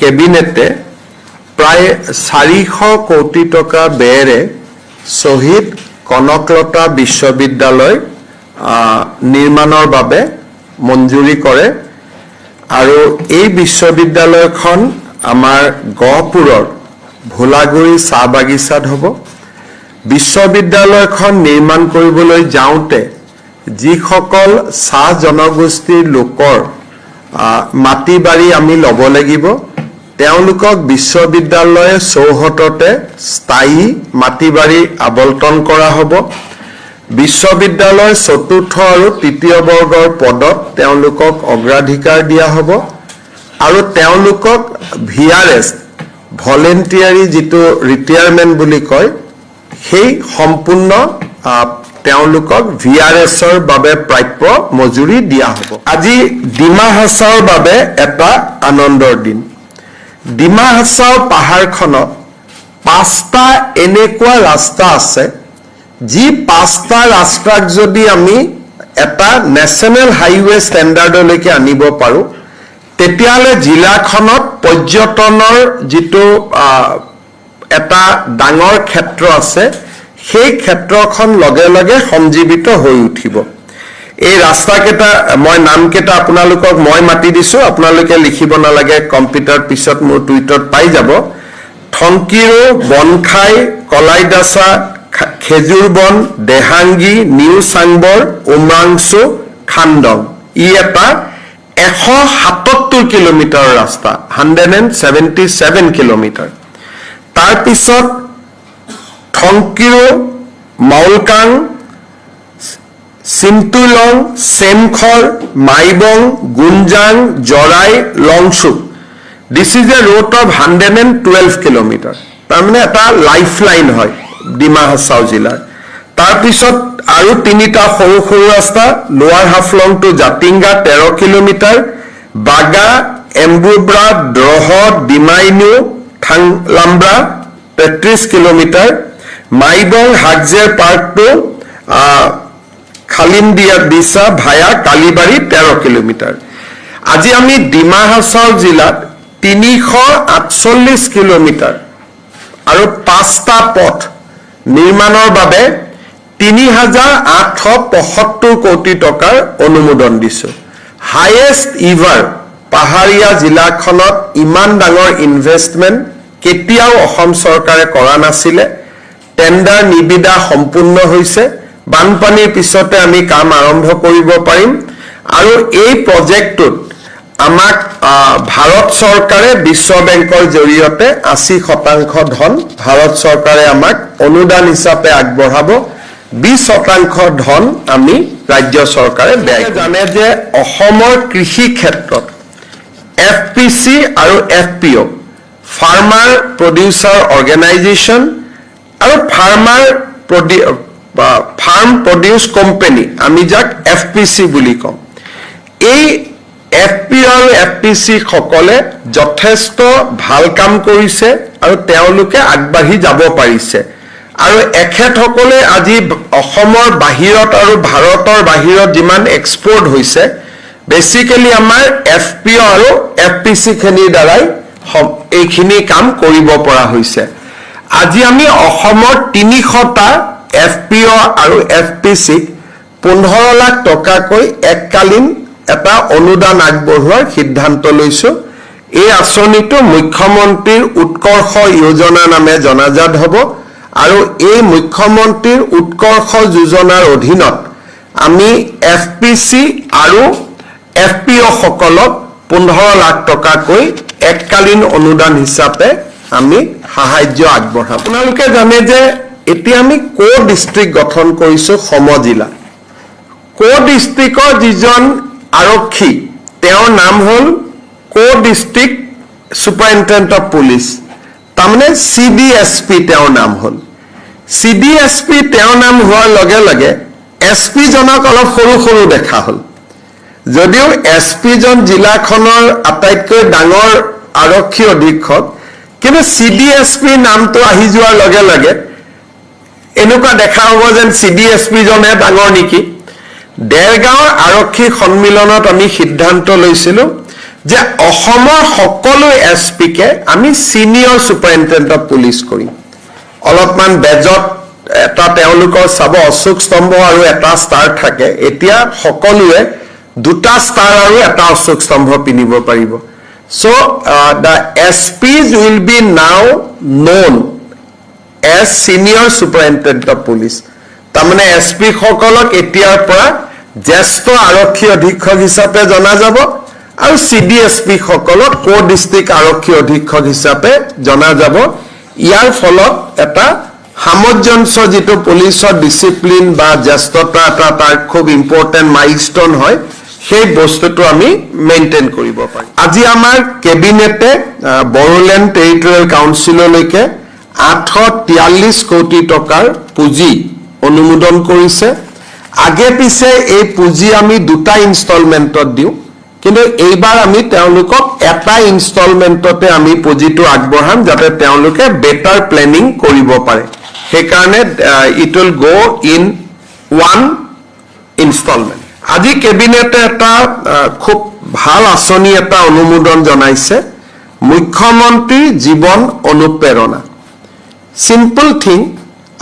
কেবিনেটে প্ৰায় চাৰিশ কোটি টকা ব্যয়েৰে শ্বহীদ কনকলতা বিশ্ববিদ্যালয় নিৰ্মাণৰ বাবে মঞ্জুৰি কৰে। আৰু এই বিশ্ববিদ্যালয়খন আমাৰ গহপুৰৰ ভোলাগুৰি চাহ বাগিচাত হ'ব। বিশ্ববিদ্যালয়খন নিৰ্মাণ কৰিবলৈ যাওঁতে যিসকল চাহ জনগোষ্ঠীৰ লোকৰ মাটি বাৰী আমি ল'ব লাগিব। তেওঁলোকক বিশ্ববিদ্যালয়ে চৌহদতে স্থায়ী মাটি বাৰী আবণ্টন কৰা হ'ব। বিশ্ববিদ্যালয়ৰ চতুৰ্থ আৰু তৃতীয় বৰ্গৰ পদত তেওঁলোকক অগ্ৰাধিকাৰ দিয়া হ'ব। আৰু তেওঁলোকক ভি আৰ এছ ভলেণ্টিয়াৰী যিটো ৰিটায়াৰমেণ্ট বুলি কয়, সেই সম্পূৰ্ণ তেওঁলোকক ভি আৰ এছৰ বাবে প্ৰাপ্য মজুৰি দিয়া হ'ব। আজি ডিমা হাছাওৰ বাবে এটা আনন্দৰ দিন। ডিমা হাছাও পাহাৰখনত পাঁচটা এনেকুৱা ৰাস্তা আছে, যি পাঁচটা ৰাস্তাক যদি আমি এটা নেশ্যনেল হাইৱে ষ্টেণ্ডাৰ্ডলৈকে আনিব পাৰোঁ, তেতিয়াহ'লে জিলাখনত পৰ্যটনৰ যিটো এটা ডাঙৰ ক্ষেত্ৰ আছে সেই ক্ষেত্ৰখন লগে লগে সঞ্জীৱিত হৈ উঠিব। এই ৰাস্তাকেইটা মই নামকেইটা আপোনালোকক মই মাতি দিছোঁ, আপোনালোকে লিখিব নালাগে, কম্পিউটাৰ পিছত মোৰ টুইটত পাই যাব। থংকিৰো বনখাই কলাইদাচা খা- খেজুৰবন দেহাংগী, নিউ চাংবৰ, উমাংচু, খান্দং। ই এটা এশ সাতসত্তৰ কিলোমিটাৰৰ ৰাস্তা hundred and seventy seven kilometre. তাৰপিছত থংকিৰো মাউলকাং চিমটুলং চেমখৰ মাইবং গুঞ্জাং জৰাই লংচুক this is a route of hundred and twelve kilometre তাৰমানে এটা লাইফ লাইন হয় ডিমা হাছাও জিলাৰ তাৰপিছত আৰু তিনিটা সৰু সৰু ৰাস্তা, লোৱাৰ হাফলং টু জাতিংগা, তেৰ কিলোমিটাৰ, বাগা, এম্বুব্ৰা, দ্ৰহ ডিমাইনিউ থাংলাম্ব্ৰা তেত্ৰিছ কিলোমিটাৰ। মাইবং হাকজেৰ পাৰ্ক টু খালিমদিয়া দিছা ভায়া কালিবাৰী তেৰ কিলোমিটাৰ আজি আমি ডিমা হাছাও জিলাত তিনিশ আঠচল্লিছ কিলোমিটাৰ আৰু পাঁচটা পথ নিৰ্মাণৰ বাবে তিনি হাজাৰ আঠশ পঁয়সত্তৰ কোটি টকাৰ অনুমোদন দিছোঁ। হায়েষ্ট ইভাৰ পাহাৰীয়া জিলাখনত ইমান ডাঙৰ ইনভেষ্টমেণ্ট কেতিয়াও অসম চৰকাৰে কৰা নাছিলে। টেণ্ডাৰ নিবিদা সম্পূৰ্ণ হৈছে। বানপানীৰ পিছতে আমি কাম আৰম্ভ কৰিব পাৰিম। আৰু এই প্ৰজেক্টটোত আমাক ভাৰত চৰকাৰে বিশ্ব বেংকৰ জৰিয়তে আশী শতাংশ ধন ভাৰত চৰকাৰে আমাক অনুদান হিচাপে আগবঢ়াব। বিশ শতাংশ ধন আমি ৰাজ্য চৰকাৰে ব্যয়। জানে যে অসমৰ কৃষি ক্ষেত্ৰত এফ পি চি আৰু F P O' farmer producer organisation আৰু ফাৰ্মাৰ ফাৰ্ম প্ৰডিউচ কোম্পানী আমি যাক এফ পি চি বুলি কওঁ এই এফ পি আৰু এফ পি চি সকলে যথেষ্ট ভালো কাম কৰিছে আৰু তেওঁলোকে আগবাঢ়ি যাব পাৰিছে। আৰু এখেতসকলে আজি অসমৰ বাহিৰত আৰু ভাৰতৰ বাহিৰত যিমান এক্সপৰ্ট হৈছে বেচিকেলি আমাৰ এফ পি অ' আৰু এফ পি চি খিনিৰ দ্বাৰাই এইখিনি কাম কৰিব পৰা হৈছে। আজি আমি অসমৰ তিনিশটা এফ পি অ' আৰু এফ পি চিক পোন্ধৰ লাখ টকাকৈ এককালীন এটা অনুদান আগবঢ়োৱাৰ সিদ্ধান্ত লৈছো। এই আঁচনিটো মুখ্যমন্ত্ৰীৰ উৎকৰ্ষ যোজনা নামে জনাজাত হ'ব আৰু এই মুখ্যমন্ত্ৰীৰ উৎকৰ্ষ যোজনাৰ অধীনত আমি এফ পি চি আৰু এফ পি অ' সকলক পোন্ধৰ লাখ টকাকৈ এককালীন অনুদান হিচাপে আমি সাহাৰ্য আগবঢ়াম। আপোনালোকে জানে যে এতিয়া আমি ক' ডিষ্ট্ৰিক্ট গঠন কৰিছো সমজিলা ক' ডিষ্ট্ৰিক্টৰ যিজন আৰক্ষী, তেওঁৰ নাম হ'ল ক' ডিষ্ট্ৰিক্ট ছুপাৰিণ্টেণ্ডেণ্ট অফ পুলিচ তাৰমানে চি ডি এছ পি তেওঁৰ নাম হ'ল। চি ডি এছ পি তেওঁৰ নাম হোৱাৰ লগে লগে এছ পিজনক অলপ সৰু সৰু দেখা হ'ল। যদিও এছ পিজন জিলাখনৰ আটাইতকৈ ডাঙৰ আৰক্ষী অধীক্ষক কিন্তু চি ডি এছ পিৰ নামটো আহি যোৱাৰ লগে লগে এনেকুৱা দেখা হ'ব যেন চি ডি এছ পিজনহে ডাঙৰ নেকি? ডেৰগাঁৱৰ আৰক্ষী সন্মিলনত আমি সিদ্ধান্ত লৈছিলোঁ যে অসমৰ সকলো এছ পিকে আমি ছিনিয়ৰ ছুপাৰিণ্টেণ্ডেণ্ট অফ পুলিচ কৰিম। অলপমান বেজত এটা তেওঁলোকৰ চাব অশোক স্তম্ভ আৰু এটা ষ্টাৰ থাকে। এতিয়া সকলোৱে দুটা ষ্টাৰ আৰু এটা অশোক স্তম্ভ পিন্ধিব পাৰিব। So' the S Ps will be now known as senior superintendent of police তাৰমানে এছ পি সকলক এতিয়াৰ পৰা জ্যেষ্ঠ আৰক্ষী অধীক্ষক হিচাপে জনা যাব আৰু চি ডি এছ পি সকলক কো ডিষ্ট্ৰিক্ট আৰক্ষী অধীক্ষক হিচাপে জনা যাব। ইয়াৰ ফলত এটা সামঞ্জস্য যিটো পুলিচৰ ডিচিপ্লিন বা জ্যেষ্ঠতা এটা তাৰ খুব ইম্পৰ্টেণ্ট মাইলষ্টন হয়। সেই বস্তুটো আমি মেইনটেইন কৰিব পাৰিম। আজি আমাৰ কেবিনেটে বড়োলেণ্ড টেৰিটৰিয়েল কাউন্সিললৈকে আঠশ তিয়াল্লিছ কোটি টকাৰ পুঁজি অনুমোদন কৰিছে। আগে পিছে এই পুঁজি আমি দুটা ইনষ্টলমেণ্টত দিওঁ, কিন্তু এইবাৰ আমি তেওঁলোকক এটা ইনষ্টলমেণ্টতে আমি পুঁজিটো আগবঢ়াম যাতে তেওঁলোকে বেটাৰ প্লেনিং কৰিব পাৰে। সেইকাৰণে it will go' in one instalment আজি কেবিনেটে এটা খুব ভাল আঁচনি এটা অনুমোদন জনাইছে। মুখ্যমন্ত্ৰীৰ জীৱন অনুপ্ৰেৰণা। চিম্পল থিং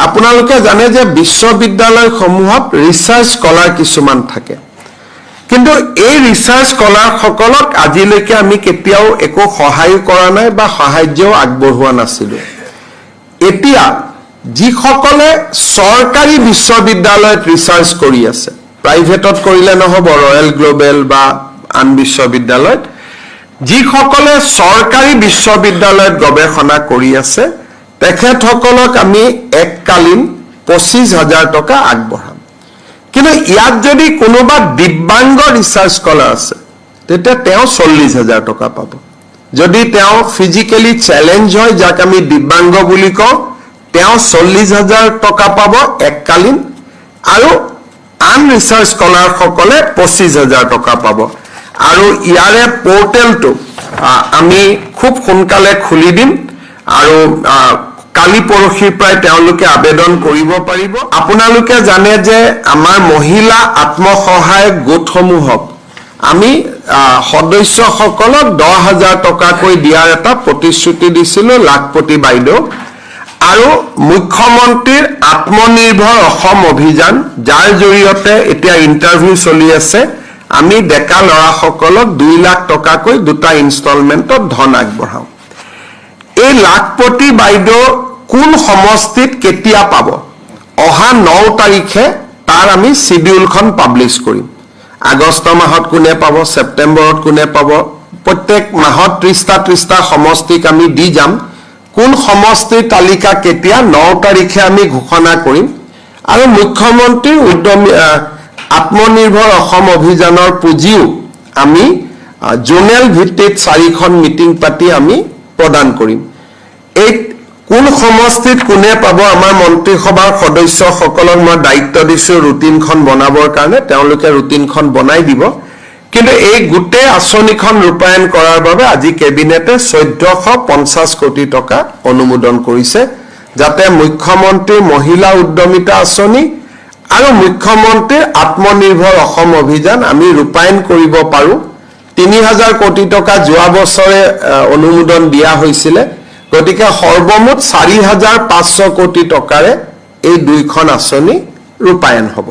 আপোনালোকে জানে যে বিশ্ববিদ্যালয়সমূহত ৰিচাৰ্চ স্কলাৰ কিছুমান থাকে। কিন্তু এই ৰিচাৰ্চ স্কলাৰসকলক আজিলৈকে আমি কেতিয়াও একো সহায় কৰা নাই বা সাহায্যও আগবঢ়োৱা নাছিলোঁ। এতিয়া যিসকলে চৰকাৰী বিশ্ববিদ্যালয়ত ৰিচাৰ্চ কৰি আছে প্ৰাইভেটত কৰিলে নহ'ব, ৰয়েল গ্ল'বেল বা আন বিশ্ববিদ্যালয়ত। যিসকলে চৰকাৰী বিশ্ববিদ্যালয়ত গৱেষণা কৰি আছে, তেখেতসকলক আমি এককালীন পঁচিছ হাজাৰ টকা আগবঢ়াম। কিন্তু ইয়াত যদি কোনোবা দিব্যাংগ ৰিচাৰ্চ স্কলাৰ আছে, তেতিয়া তেওঁ চল্লিছ হাজাৰ টকা পাব। যদি তেওঁ ফিজিকেলি চেলেঞ্জ হয়, যাক আমি দিব্যাংগ বুলি কওঁ, তেওঁ চল্লিছ হাজাৰ টকা পাব এককালীন। আৰু আন ৰিচাৰ্চ স্কলাৰসকলে পঁচিছ হাজাৰ টকা পাব। আৰু ইয়াৰে পৰ্টেলটো আমি খুব সোনকালে খুলি দিম আৰু কালি পৰহিৰ পৰাই তেওঁলোকে আবেদন কৰিব পাৰিব। আপোনালোকে জানে যে আমাৰ মহিলা আত্মসহায়ক গোটসমূহক আমি সদস্যসকলক দহ হাজাৰ টকাকৈ দিয়াৰ এটা প্ৰতিশ্ৰুতি দিছিলোঁ লাখপতি বাইদেউ। আৰু মুখ্যমন্ত্ৰীৰ আত্মনিৰ্ভৰ অসম অভিযান যাৰ জৰিয়তে এতিয়া ইণ্টাৰভিউ চলি আছে। আমি ডেকা ল'ৰাসকলক দুই লাখ টকাকৈ দুটা ইনষ্টলমেণ্টত ধন আগবঢ়াওঁ। এই লাখপতি বাইদেউ কোন সমষ্টিত কেতিয়া পাব? অহা ন তাৰিখে তাৰ আমি চিডিউলখন পাব্লিছ কৰিম। আগষ্ট মাহত কোনে পাব ছেপ্টেম্বৰত কোনে পাব? প্ৰত্যেক মাহত ত্ৰিছটা ত্ৰিছটা সমষ্টিক আমি দি যাম। কোন সমষ্টিৰ তালিকা কেতিয়া ন তাৰিখে আমি ঘোষণা কৰিম? আৰু মুখ্যমন্ত্ৰীৰ উদ্যমী আত্মনিৰ্ভৰ অসম অভিযানৰ পুঁজিও আমি জোনেল ভিত্তিত চাৰিখন মিটিং পাতি আমি প্ৰদান কৰিম। এই কোন সমষ্টিত কোনে পাব আমাৰ মন্ত্ৰীসভাৰ সদস্যসকলক মই দায়িত্ব দিছোঁ ৰুটিনখন বনাবৰ কাৰণে। তেওঁলোকে ৰুটিনখন বনাই দিব। কিন্তু এই গোটেই আঁচনিখন ৰূপায়ণ কৰাৰ বাবে আজি কেবিনেটে চৈধ্যশ পঞ্চাছ কোটি টকা অনুমোদন কৰিছে, যাতে মুখ্যমন্ত্ৰীৰ মহিলা উদ্যমিতা আঁচনি আৰু মুখ্যমন্ত্ৰীৰ আত্মনিৰ্ভৰ অসম অভিযান আমি ৰূপায়ণ কৰিব পাৰোঁ। তিনি হাজাৰ কোটি টকা যোৱা বছৰে অনুমোদন দিয়া হৈছিলে, গতিকে সৰ্বমুঠ চাৰি হাজাৰ পাঁচশো কোটি টকাৰে এই দুইখন আঁচনি ৰূপায়ণ হ'ব।